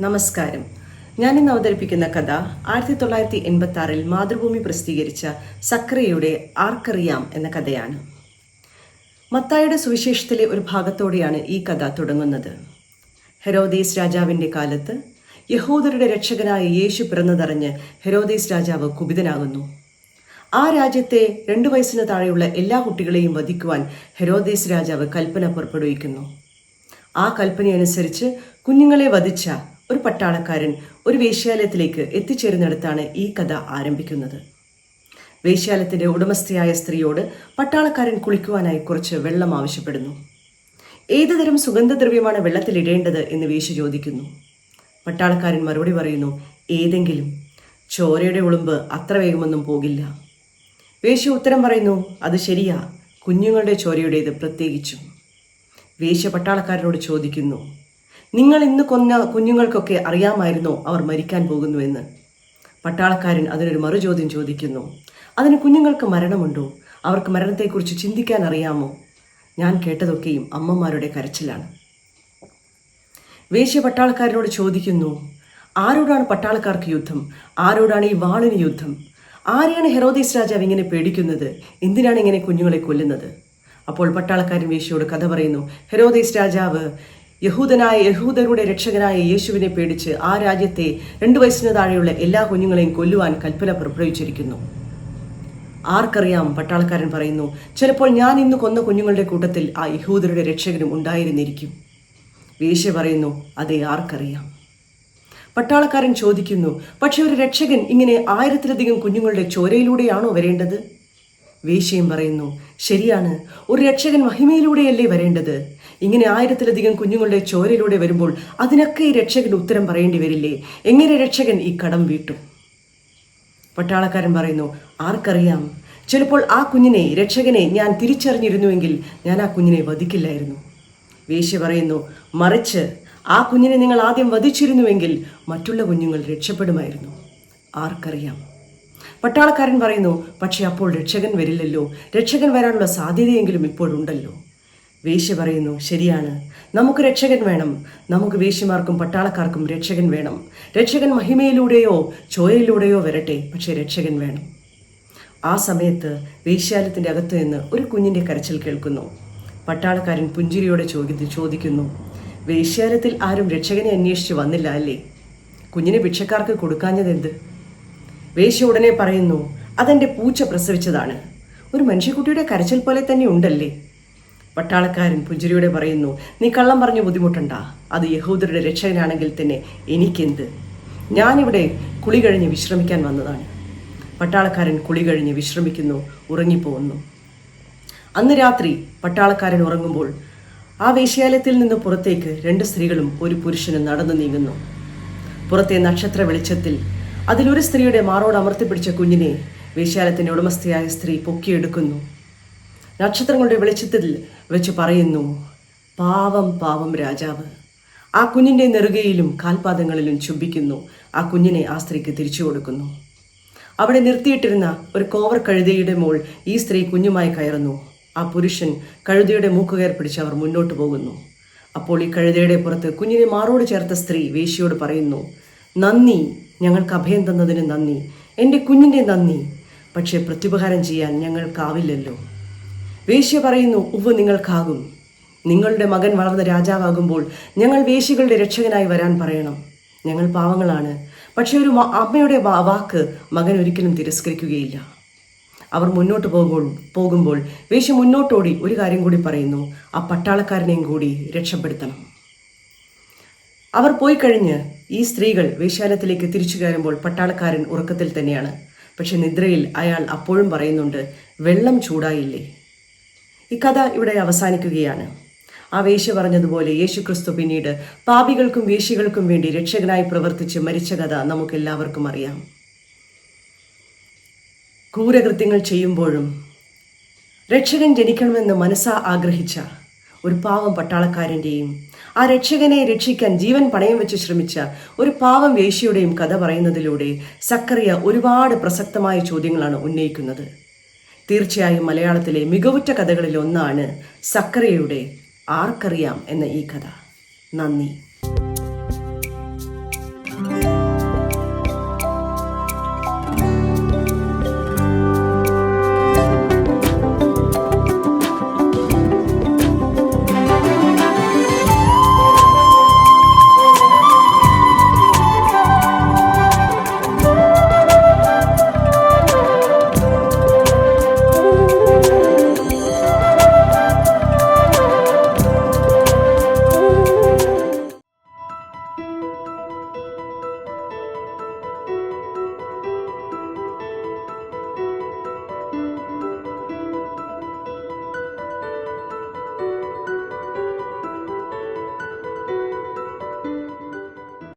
നമസ്കാരം. ഞാൻ ഇന്ന് അവതരിപ്പിക്കുന്ന കഥ ആയിരത്തി തൊള്ളായിരത്തി എൺപത്തി ആറിൽ മാതൃഭൂമി പ്രസിദ്ധീകരിച്ച സക്രിയയുടെ ആർക്കറിയാം എന്ന കഥയാണ്. മത്തായുടെ സുവിശേഷത്തിലെ ഒരു ഭാഗത്തോടെയാണ് ഈ കഥ തുടങ്ങുന്നത്. ഹെരോദേസ് രാജാവിന്റെ കാലത്ത് യഹൂദരുടെ രക്ഷകനായ യേശു പിറന്നതറിഞ്ഞ് ഹെരോദേസ് രാജാവ് കുപിതനാകുന്നു. ആ രാജ്യത്തെ രണ്ടു വയസ്സിന് താഴെയുള്ള എല്ലാ കുട്ടികളെയും വധിക്കുവാൻ ഹെരോദേസ് രാജാവ് കൽപ്പന പുറപ്പെടുവിക്കുന്നു. ആ കൽപ്പനയനുസരിച്ച് കുഞ്ഞുങ്ങളെ വധിച്ച ഒരു പട്ടാളക്കാരൻ ഒരു വേശ്യാലയത്തിലേക്ക് എത്തിച്ചേരുന്നിടത്താണ് ഈ കഥ ആരംഭിക്കുന്നത്. വേശ്യാലയത്തിന്റെ ഉടമസ്ഥയായ സ്ത്രീയോട് പട്ടാളക്കാരൻ കുളിക്കുവാനായി കുറച്ച് വെള്ളം ആവശ്യപ്പെടുന്നു. ഏതുതരം സുഗന്ധദ്രവ്യമാണ് വെള്ളത്തിലിടേണ്ടത് എന്ന് വേശ്യ ചോദിക്കുന്നു. പട്ടാളക്കാരൻ മറുപടി പറയുന്നു ഏതെങ്കിലും. ചോരയുടെ ഉളുമ്പ് അത്ര വേഗമൊന്നും പോകില്ല. വേശ്യ ഉത്തരം പറയുന്നു അത് ശരിയാ. കുഞ്ഞുങ്ങളുടെ ചോരയുടേത് പ്രത്യേകിച്ചും. വേശ്യ പട്ടാളക്കാരനോട് ചോദിക്കുന്നു നിങ്ങൾ ഇന്ന് കൊന്ന കുഞ്ഞുങ്ങൾക്കൊക്കെ അറിയാമായിരുന്നോ അവർ മരിക്കാൻ പോകുന്നുവെന്ന്. പട്ടാളക്കാരൻ അതിനൊരു മറുചോദ്യം ചോദിക്കുന്നു. അതിന് കുഞ്ഞുങ്ങൾക്ക് മരണമുണ്ടോ? അവർക്ക് മരണത്തെക്കുറിച്ച് ചിന്തിക്കാൻ അറിയാമോ? ഞാൻ കേട്ടതൊക്കെയും അമ്മമാരുടെ കരച്ചിലാണ്. വേശ്യ പട്ടാളക്കാരനോട് ചോദിക്കുന്നു ആരോടാണ് പട്ടാളക്കാർക്ക് യുദ്ധം? ആരോടാണ് ഈ വാളിന് യുദ്ധം? ആരെയാണ് ഹെറോദീസ് രാജാവ് ഇങ്ങനെ പേടിക്കുന്നത്? എന്തിനാണ് ഇങ്ങനെ കുഞ്ഞുങ്ങളെ കൊല്ലുന്നത്? അപ്പോൾ പട്ടാളക്കാരൻ വേശ്യയോട് കഥ പറയുന്നു ഹെറോദീസ് രാജാവ് യഹൂദനായ യഹൂദരുടെ രക്ഷകനായ യേശുവിനെ പേടിച്ച് ആ രാജ്യത്തെ രണ്ടു വയസ്സിന് താഴെയുള്ള എല്ലാ കുഞ്ഞുങ്ങളെയും കൊല്ലുവാൻ കൽപ്പന പുറപ്പെടുവിച്ചിരിക്കുന്നു ആർക്കറിയാം പട്ടാളക്കാരൻ പറയുന്നു ചിലപ്പോൾ ഞാൻ ഇന്ന് കൊന്ന കുഞ്ഞുങ്ങളുടെ കൂട്ടത്തിൽ ആ യഹൂദരുടെ രക്ഷകനും ഉണ്ടായിരുന്നിരിക്കും. വേശ്യ പറയുന്നു അതെ ആർക്കറിയാം. പട്ടാളക്കാരൻ ചോദിക്കുന്നു പക്ഷെ ഒരു രക്ഷകൻ ഇങ്ങനെ ആയിരത്തിലധികം കുഞ്ഞുങ്ങളുടെ ചോരയിലൂടെയാണോ വരേണ്ടത്? വേശ്യയും പറയുന്നു ശരിയാണ് ഒരു രക്ഷകൻ മഹിമയിലൂടെയല്ലേ വരേണ്ടത്? ഇങ്ങനെ ആയിരത്തിലധികം കുഞ്ഞുങ്ങളുടെ ചോരയിലൂടെ വരുമ്പോൾ അതിനൊക്കെ ഈ രക്ഷകൻ ഉത്തരം പറയേണ്ടി വരില്ലേ? എങ്ങനെ രക്ഷകൻ ഈ കടം വീട്ടും? പട്ടാളക്കാരൻ പറയുന്നു ആർക്കറിയാം. ചിലപ്പോൾ ആ കുഞ്ഞിനെ രക്ഷകനെ ഞാൻ തിരിച്ചറിഞ്ഞിരുന്നുവെങ്കിൽ ഞാൻ ആ കുഞ്ഞിനെ വധിക്കില്ലായിരുന്നു. വേശ്യ പറയുന്നു മറിച്ച് ആ കുഞ്ഞിനെ നിങ്ങൾ ആദ്യം വധിച്ചിരുന്നുവെങ്കിൽ മറ്റുള്ള കുഞ്ഞുങ്ങൾ രക്ഷപ്പെടുമായിരുന്നു. ആർക്കറിയാം. പട്ടാളക്കാരൻ പറയുന്നു പക്ഷെ അപ്പോൾ രക്ഷകൻ വരില്ലല്ലോ. രക്ഷകൻ വരാനുള്ള സാധ്യതയെങ്കിലും ഇപ്പോഴുണ്ടല്ലോ. വേശ്യ പറയുന്നു ശരിയാണ്. നമുക്ക് രക്ഷകൻ വേണം. നമുക്ക് വേശ്യമാർക്കും പട്ടാളക്കാർക്കും രക്ഷകൻ വേണം. രക്ഷകൻ മഹിമയിലൂടെയോ ചോയയിലൂടെയോ വരട്ടെ പക്ഷേ രക്ഷകൻ വേണം. ആ സമയത്ത് വേശ്യാലയത്തിന്റെ അകത്ത് നിന്ന് ഒരു കുഞ്ഞിന്റെ കരച്ചിൽ കേൾക്കുന്നു. പട്ടാളക്കാരൻ പുഞ്ചിരിയോടെ ചോദി ചോദിക്കുന്നു വേശ്യാലയത്തിൽ ആരും രക്ഷകനെ അന്വേഷിച്ച് വന്നില്ല അല്ലേ? കുഞ്ഞിനെ ഭിക്ഷക്കാർക്ക് കൊടുക്കാഞ്ഞതെന്ത്? വേശ്യ ഉടനെ പറയുന്നു അതെന്റെ പൂച്ച പ്രസവിച്ചതാണ്. ഒരു മനുഷ്യക്കുട്ടിയുടെ കരച്ചിൽ പോലെ തന്നെ ഉണ്ടല്ലേ? പട്ടാളക്കാരൻ പുഞ്ചിരിയോടെ പറയുന്നു നീ കള്ളം പറഞ്ഞ് ബുദ്ധിമുട്ടണ്ട. അത് യഹൂദരുടെ രക്ഷകനാണെങ്കിൽ തന്നെ എനിക്കെന്ത്? ഞാനിവിടെ കുളി കഴിഞ്ഞ് വിശ്രമിക്കാൻ വന്നതാണ്. പട്ടാളക്കാരൻ കുളി കഴിഞ്ഞ് വിശ്രമിക്കുന്നു ഉറങ്ങിപ്പോകുന്നു. അന്ന് രാത്രി പട്ടാളക്കാരൻ ഉറങ്ങുമ്പോൾ ആ വേശ്യാലയത്തിൽ നിന്ന് പുറത്തേക്ക് രണ്ട് സ്ത്രീകളും ഒരു പുരുഷനും നടന്നു നീങ്ങുന്നു. പുറത്തെ നക്ഷത്ര വെളിച്ചത്തിൽ അതിലൊരു സ്ത്രീയുടെ മാറോട് അമർത്തിപ്പിടിച്ച കുഞ്ഞിനെ വേശ്യാലയത്തിന്റെ ഉടമസ്ഥയായ സ്ത്രീ പൊക്കിയെടുക്കുന്നു. നക്ഷത്രങ്ങളുടെ വെളിച്ചത്തിൽ വെച്ച് പറയുന്നു പാവം പാവം രാജാവ്. ആ കുഞ്ഞിന്റെ നെറുകയിലും കാൽപാദങ്ങളിലും ചുംബിക്കുന്നു. ആ കുഞ്ഞിനെ ആ സ്ത്രീക്ക് തിരിച്ചു കൊടുക്കുന്നു. അവിടെ നിർത്തിയിട്ടിരുന്ന ഒരു കോവർ കഴുതയുടെ മോൾ ഈ സ്ത്രീ കുഞ്ഞുമായി കയറുന്നു. ആ പുരുഷൻ കഴുതയുടെ മൂക്കുകയർ പിടിച്ച് അവർ മുന്നോട്ട് പോകുന്നു. അപ്പോൾ ഈ കഴുതയുടെ പുറത്ത് കുഞ്ഞിനെ മാറോട് ചേർത്ത സ്ത്രീ വേശിയോട് പറയുന്നു നന്ദി ഞങ്ങൾക്ക് അഭയം തന്നതിന് നന്ദി. എന്റെ കുഞ്ഞിന്റെ നന്ദി. പക്ഷേ പ്രത്യുപകാരം ചെയ്യാൻ ഞങ്ങൾക്കാവില്ലല്ലോ. വേശ്യ പറയുന്നു ഉവ്വ് നിങ്ങൾക്കാകും. നിങ്ങളുടെ മകൻ വളർന്ന രാജാവാകുമ്പോൾ ഞങ്ങൾ വേശ്യകളുടെ രക്ഷകനായി വരാൻ പറയണം. ഞങ്ങൾ പാവങ്ങളാണ്. പക്ഷേ ഒരു അമ്മയുടെ വാക്ക് മകൻ ഒരിക്കലും തിരസ്കരിക്കുകയില്ല. അവർ മുന്നോട്ട് പോകുമ്പോൾ പോകുമ്പോൾ വേശ്യ മുന്നോട്ടോടി ഒരു കാര്യം കൂടി പറയുന്നു. ആ പട്ടാളക്കാരനെയും കൂടി രക്ഷപ്പെടുത്തണം. അവർ പോയി കഴിഞ്ഞ് ഈ സ്ത്രീകൾ വേശ്യാലയത്തിലേക്ക് തിരിച്ചു കയറുമ്പോൾ പട്ടാളക്കാരൻ ഉറക്കത്തിൽ തന്നെയാണ്. പക്ഷെ നിദ്രയിൽ അയാൾ അപ്പോഴും പറയുന്നുണ്ട് വെള്ളം ചൂടായില്ലേ? ഈ കഥ ഇവിടെ അവസാനിക്കുകയാണ്. ആ വേശ്യ പറഞ്ഞതുപോലെ യേശു ക്രിസ്തു പിന്നീട് പാപികൾക്കും വേശ്യകൾക്കും വേണ്ടി രക്ഷകനായി പ്രവർത്തിച്ച് മരിച്ച കഥ നമുക്കെല്ലാവർക്കും അറിയാം. ക്രൂരകൃത്യങ്ങൾ ചെയ്യുമ്പോഴും രക്ഷകൻ ജനിക്കണമെന്ന് മനസ്സാ ആഗ്രഹിച്ച ഒരു പാവം പട്ടാളക്കാരന്റെയും ആ രക്ഷകനെ രക്ഷിക്കാൻ ജീവൻ പണയം വെച്ച് ശ്രമിച്ച ഒരു പാവം വേശ്യയുടെയും കഥ പറയുന്നതിലൂടെ സക്കറിയ ഒരുപാട് പ്രസക്തമായ ചോദ്യങ്ങളാണ് ഉന്നയിക്കുന്നത്. തീർച്ചയായും മലയാളത്തിലെ മികവുറ്റ കഥകളിൽ ഒന്നാണ് സക്കറിയയുടെ ആർക്കറിയാം എന്ന ഈ കഥ. നന്ദി.